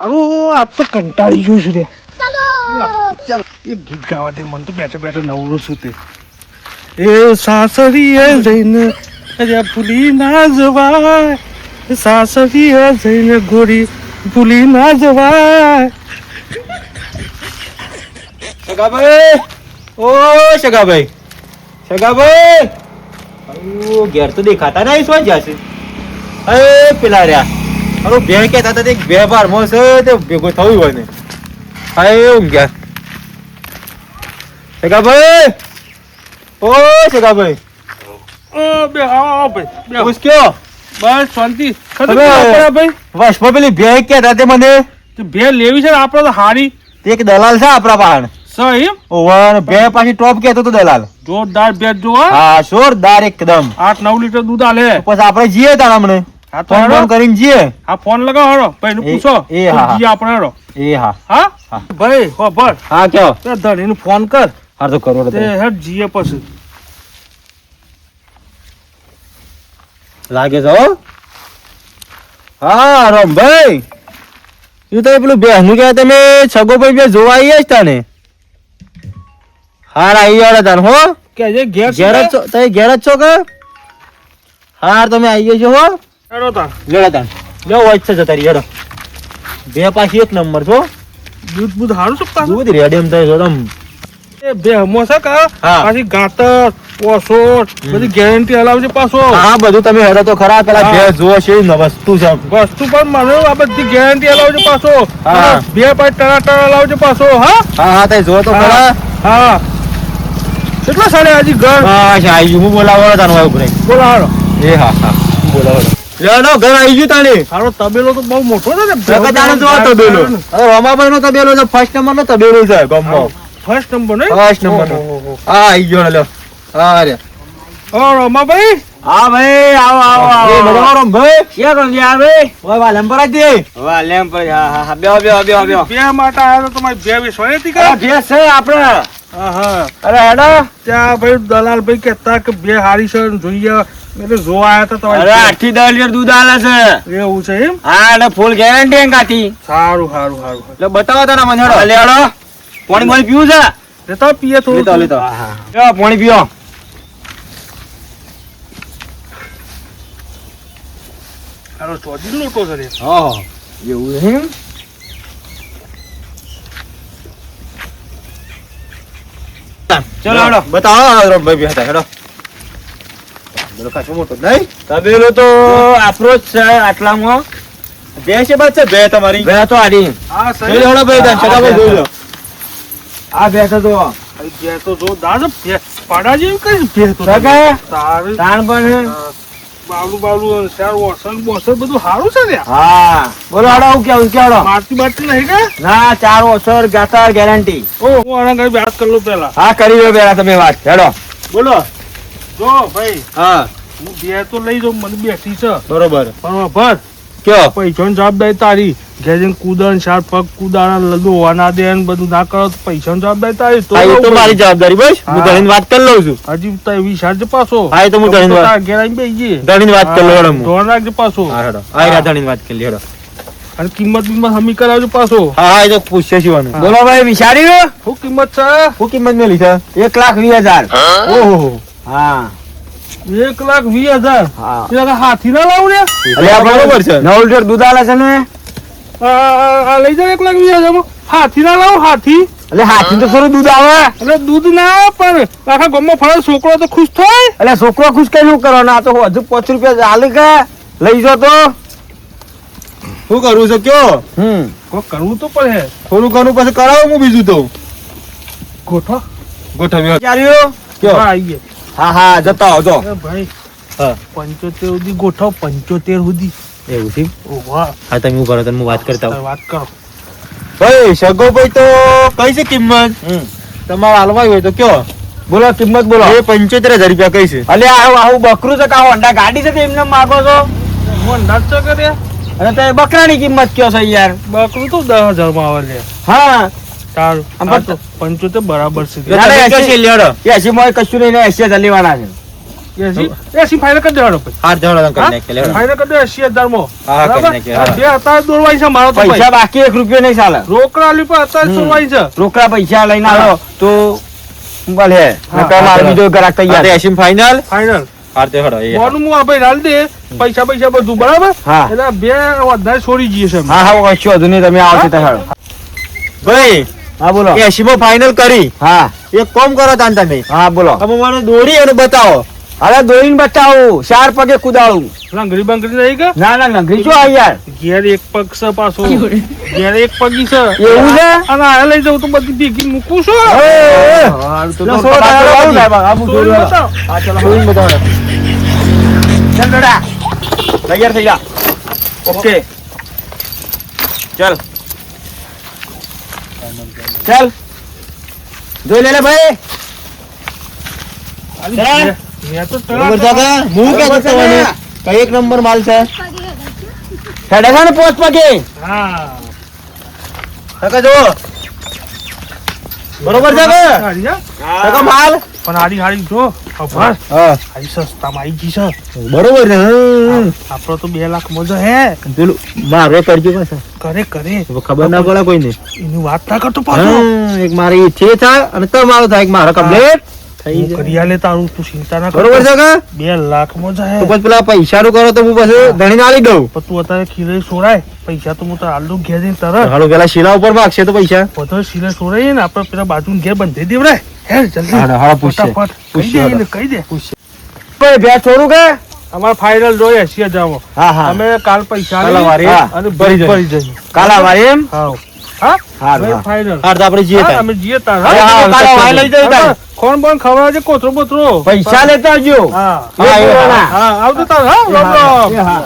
અરે આપ તો કંટાળી ગયો છું રે ચાલ એ ગીત ગાવા દે મને તો બેઠો બેઠો નવરો છું તે એ સાસરીએ જઈને અરે ભૂલી ના જવાય એ સાસરીએ જઈને ગોરી ભૂલી ના જવાય સગાભાઈ ઓ સગાભાઈ સગાભાઈ અયો ઘેર તો દેખાતા નહીં શું જશે અરે પેલા રહ્યા અરે બે કહેતા હતા તે બે બાર મોસ છે તે ભેગો થયું હોય ને અરે ઊંઘ્યા સગાભાઈ ઓ સગાભાઈ ઓ બે આવો ભાઈ ખુશ પૂછ્યો બસ શાંતિ. ભાઈ? વશમાં પેલી બે કહેતા તે મને? તે ભે લેવી છે ને આપણે તો હારી. તે એક દલાલ છે આપણા પાણ સહી ઓવર બે પાછી ટોપ કેતો તો દલાલ. જોરદાર ભેટ જો હા. હા જોરદાર એકદમ. આઠ નવ લીટર દૂધ આલે. પછી આપણે જઈએ તારા હમણે. હા તો ફોન કરીને જઈએ. હા ફોન લગાવો હેડો. ભાઈ પૂછો. એ હા. જી આપણે હેડો. એ હા. હા. ભાઈ હો ભર. હા કયો તે ધણીને ફોન કર. હા તો કરો તે હેડ જીએ પછી. લાગે છો હો. રમભાઈ તું તો પેલું બહેનું કે તમે છગો ભાઈ બે જોવા આવીએ જ તને. હાર આવી વાળા તાર હો. કે ઘેર ઘેર જ છો ઘેર જ છો કે? હાર તમે આવી છો હો. હેડો તાર લેડો તાર લે હોય છે જતા હેડો. બે પાછી એક નંબર છો દૂધ બૂધ હારું છે પાછું? દૂધ રેડી થાય છો તમ એ બે હમો છે કા? પાછી ગાતર પોસોટ બધી ગેરંટી હલાવજે પાછો. હા બધું તમે હેડો તો ખરા પેલા બે જુઓ છે ને વસ્તુ છે. વસ્તુ પણ મને આ બધી ગેરંટી હલાવજે પાછો. બે પાઈ ટણા ટણા હલાવજે પાછો હા? હા હા તે જુઓ તો ખરા. હા. કેટલા સાડે હજી ઘર? હા આવી ગયું. હું બોલાવો તાનો વાય ઉભરે બોલો હારો એ હા હા. બોલાવો લેવાનો ઘર આવી ગયું તાણી. હારો તબેલો તો બહુ મોટો છે ને. લગત જો તબેલો. રમાભાઈ નો તબેલો છે ફર્સ્ટ નંબર નો તબેલો છે ગામમાં. ફર્સ્ટ નંબર નહીં? ફર્સ્ટ નંબર નો. હા આવી ગયો ને લ્યો હા રે. હા રમાભાઈ? હા ભાઈ આવો આવો એ મજામાં ભાઈ ક્યાં કોણ આ ભાઈ ઓય વાલમ પર આજી દે. વાહ પર હા હા હા બેહો બેહો બેહો બેહો. બે માટા આવ્યો તો તમારી બે વિશ્વાસ હતી અરે કા ભેંસ છે આપણે. હા હા. અરે હેડો. ત્યાં ભાઈ દલાલ ભાઈ કહેતા કે બે હારી છે જોઈએ. એટલે જોવા તો હતા અરે આઠથી દસ લીટર દૂધ આલે છે. એવું છે એમ? હા એટલે ફૂલ ગેરંટી એંગાથી સારું સારું સારું. એટલે બતાવો તારા મને હેડો. લે પાણી પાણી પીવું છે? લેતા પીએ લેતો થોડું લેતો લ્યો, પાણી પીઓ. હારો ચોજી લોટો છે રે. હા એવું એમ? ચલો હેડો બતાવો રમભાઈ હતા હેડો. તબેલો ખાસો મોટો નહીં. તબેલો તો આપણો જ છે આટલામાં. બે છે બાદ છે? બે તમારી. બે તો આડી. હા સહી. ભાઈ તાન સગા ભાઈ જોઈ લો. આ બે તો. જો બે તો જો દાદ પાડા જેવી કઈ બે તો સગા તાણ પણ બાલુ બાલુ શેર વોસન બોસન બધું સારું છે ને હા. બોલો આડો હું કેવું કેવડો? મારતી બારતી નહીં કે? ના ચાર ગેરંટી ઓ હું આના ઘરે વાત કરી લઉં પેલા હા કરી લો પેલા તમે વાત. હેડો. બોલો. જો ભાઈ હા. હું બે તો લઈ જાઉં મને બેઠી છે. બરોબર. પણ ભટ કયો? પૈસાની જવાબદારી તારી. ઘેર જઈને કૂદન ચાર પગ કુદાના લડો ના દે ને બધું ના કરો તો પૈસાની જવાબદારી તારી તો એ તો મારી જવાબદારી બસ. હું ઘણીને વાત કરી લઉં છું. હજી તો વિચારજે પાછો. હા એ તો હું ઘણીને વાત ઘેર આવીને બેસી ઘણીને વાત કરી લઉં હેડો ધોરણ રાખજે પાછો. હા હેડો. હા રાધાણીને વાત કરી લે હેડો. અને કિંમત બિંમત હમી કરાવજો પાછો. હા હા એ તો પૂછશે શિવાનું. બોલો ભાઈ વિચાર્યું? શું કિંમત છે? શું કિંમત મેલી છે? એક લાખ વીસ હજાર. ઓહો. એક લાખ વીસ હજાર. હાથી ના લાવું ને? બરોબર છે. નવ લીટર દૂધ આલે છે ને? આ- આ આ લઈ જાઓ એક લાખ વીસ હજાર હાથી ના લાવું હાથી. એટલે હાથી તો થોડું દૂધ આવે. એટલે દૂધ ના પણ આખા ગામમાં ફરે છોકરો તો ખુશ થાય. એટલે છોકરો ખુશ કઈ શું કરવાનો? આ તો હજુ પાંચ રૂપિયા ચાલે કે લઈ જાઓ તો. શું કરવું છે કયો? હમ. કરવું તો પડે. થોડું ઘણું પછી કરાવું હું બીજું તો. ગોઠો. ગોઠવ્યો. કયો હા આવીએ હા હા જતા આવજો ભાઈ હા. પંચોતેર સુધી ગોઠવ પંચોતેર સુધી. એવું છે? હા તમે હું કરો તમે વાત કરતા વાત કરો. ભાઈ સગો ભાઈ તો કઈ છે કિંમત? તમારે હાલવાય હોય તો કયો. બોલો કિંમત બોલો. એ પંચોતેર હજાર રૂપિયા કઈ છે? અલે આવું આવું બકરું છે કે આ હોન્ડા ગાડી છે એમને માગો છો? હોન્ડા છો કરે અને તે બકરાની કિંમત કયો છે યાર? બકરું તો દસ હજારમાં આવે હા. સારું. આમ આ પણ તો પંચોતેર બરાબર છે. એટલે તમે કયો છે લેડો. એસી માં કશું નહીં એસી હજાર લેવાના છે. એસી? એસી ફાઇનલ કરી દેવાનો. ફાઇનલ કરી દે એસી હજારમાં. બે અત્યારે છે મારો પૈસા બાકી એક રૂપિયો નહીં ચાલે. રોકડા પણ અત્યારે છે. રોકડા પૈસા લઈને આવો તો ભલે બીજો ગ્રાહક તૈયાર. એસીમાં ફાઇનલ પૈસા પૈસા બધું બરાબર? હા. એટલે બે વધારે છોડી જઈએ છે. હા હા કશો વધુ નહીં તમે આવશે ભાઈ હા બોલો. એસીમાં ફાઇનલ કરી. હા. એક કોમ કરો તાન તમે. હા બોલો. તમે મને દોરી અને બતાવો. અરે દોરીને બતાવું ચાર પગે કુદાળું લંગડી બંગડી નહીં કે? ના ના નગરી શું આ યાર. ઘેર એક પગ છે પાછો. ઘેર એક પગી છે. એવું છે? અને આ લઈ જાઉં તો બધી ભેગી મૂકું છું. તૈયાર થઈ જા. ઓકે. ચાલ. ચાલ. જોઈ લે ભાઈ? હું કે? કઈ એક નંબર માલ છે? હેડે ને પોસ્ટ પગે. હા. કાકા જો બરોબર છે? કાકા માલ? પણ આડી હાડી જો. ખબર હા. સસ્તા માં આવી ગઈ છે. બરોબર છે હમ. આપણો તો બે લાખ મોજો હે. પેલું મારે કરજો પાછા. કરે કરે. ખબર ના પડે કોઈને. એની વાત ના કરતો પાછો. એક મારે ઈ છે થાય અને તમારો થાય એક મારો કમ્પ્લીટ થઈ જાય. કરી આલે તારું તું ચિંતા ના કર. બરોબર છે કે? 2 લાખમાં જાય. તો પછી પેલા પૈસા નું કરો તો હું બસ ધણી આલી દઉં. પણ તું અત્યારે ખીલે સોરાય. પૈસા તો હું તો આલુ ઘેર જઈને તરત. હાલો પેલા શીલા ઉપર માગશે તો પૈસા. બધો શીલે સોરાય ને આપણે પેલા બાજુ ઘેર બંધાઈ દેવડાય હે જલ્દી. હાલો, હાલો, પૂછશે. ફટાફટ. કહી દે એને, પણ બે છોડું કે? અમાર ફાઇનલ જોઈએ એસી હજારમાં હા હા. અમે કાલ પૈસા લઈ અને ભરી જઈએ. કાલ આવારે એમ? હા? હા. હા. ફાઇનલ તો આપણે જીએ હા, અમે જીએ તાર. હા, કાલ હા, લઈ જઈએ. કોણ બોન ખવડાવજે કોથરો બોથરો પૈસા લેતા આવજો. હા. હા, આવજો તાર હા રામ રામ. હા